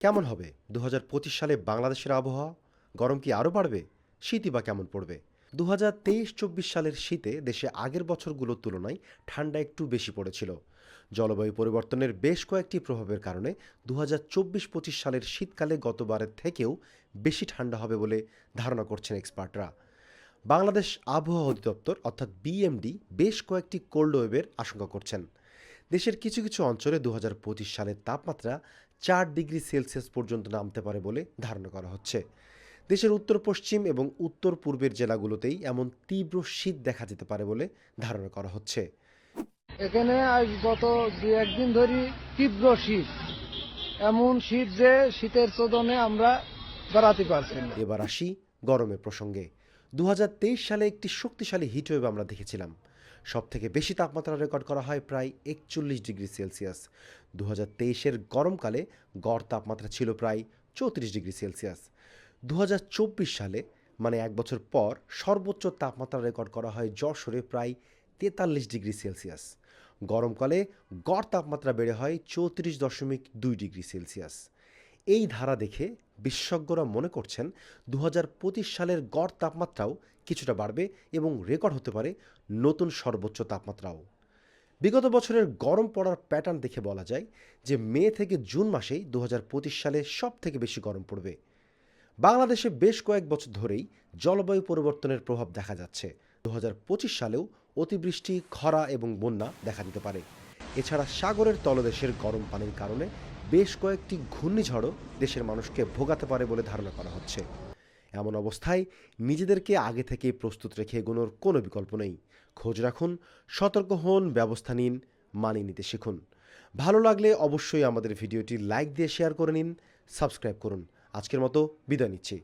কেমন হবে? দু হাজার পঁচিশ সালে বাংলাদেশের আবহাওয়া? গরম কি আরও বাড়বে? শীতই বা কেমন পড়বে? দু হাজার তেইশ চব্বিশ সালের শীতে দেশে আগের বছরগুলোর তুলনায় ঠান্ডা একটু বেশি পড়েছিল। জলবায়ু পরিবর্তনের বেশ কয়েকটি প্রভাবের কারণে দু হাজার চব্বিশ পঁচিশ সালের শীতকালে গতবারের থেকেও বেশি ঠান্ডা হবে বলে ধারণা করছেন এক্সপার্টরা। বাংলাদেশ আবহাওয়া অধিদপ্তর অর্থাৎ বিএমডি বেশ কয়েকটি কোল্ড ওয়েভের আশঙ্কা করছেন। দেশের কিছু কিছু অঞ্চলে দু হাজার পঁচিশ সালের তাপমাত্রা চার ডিগ্রি সেলসিয়াস পর্যন্ত নামতে পারে বলে ধারণা করা হচ্ছে। দেশের উত্তর পশ্চিম এবং উত্তর পূর্বের জেলাগুলোতেই এমন তীব্র শীত দেখা যেতে পারে বলে ধারণা করা হচ্ছে। এখানে আজ গত দু একদিন ধরে তীব্র শীত। এমন শীত যে শীতের চোদনে আমরা বেড়াতে পারছি এবার আসি গরমের প্রসঙ্গে। দু হাজার তেইশ সালে একটি শক্তিশালী হিটওয়েভ আমরা দেখেছিলাম। সব থেকে বেশি তাপমাত্রা রেকর্ড করা হয় প্রায় একচল্লিশ ডিগ্রি সেলসিয়াস। দু হাজার তেইশের গরমকালে গড় তাপমাত্রা ছিল প্রায় চৌত্রিশ ডিগ্রি সেলসিয়াস। দু চব্বিশ সালে মানে এক বছর পর, সর্বোচ্চ তাপমাত্রা রেকর্ড করা হয় যশোরে প্রায় তেতাল্লিশ ডিগ্রি সেলসিয়াস। গরমকালে গড় তাপমাত্রা বেড়ে হয় চৌত্রিশ দশমিক দুই ডিগ্রি সেলসিয়াস। এই ধারা দেখে বিশেষজ্ঞরা মনে করছেন দু হাজার পঁচিশ সালের গড় তাপমাত্রাও কিছুটা বাড়বে এবং রেকর্ড হতে পারে নতুন সর্বোচ্চ তাপমাত্রাও। বিগত বছরের গরম পড়ার প্যাটার্ন দেখে বলা যায় যে মে থেকে জুন মাসেই দু হাজার পঁচিশ সালে সব থেকে বেশি গরম পড়বে। বাংলাদেশে বেশ কয়েক বছর ধরেই জলবায়ু পরিবর্তনের প্রভাব দেখা যাচ্ছে। দু হাজার পঁচিশ সালেও অতিবৃষ্টি, খরা এবং বন্যা দেখা দিতে পারে। এছাড়া সাগরের তলদেশের গরম পানির কারণে বেশ কয়েকটি ঘূর্ণিঝড়ও দেশের মানুষকে ভোগাতে পারে বলে ধারণা করা হচ্ছে। এমন অবস্থায় নিজেদেরকে আগে থেকে প্রস্তুত রেখে এগোনোর কোনো বিকল্প নেই। খোঁজ রাখুন, সতর্ক হন, ব্যবস্থা নিন, মানিয়ে নিতে শিখুন। ভালো লাগলে অবশ্যই আমাদের ভিডিওটি লাইক দিয়ে শেয়ার করে নিন, সাবস্ক্রাইব করুন। আজকের মতো বিদায় নিচ্ছি।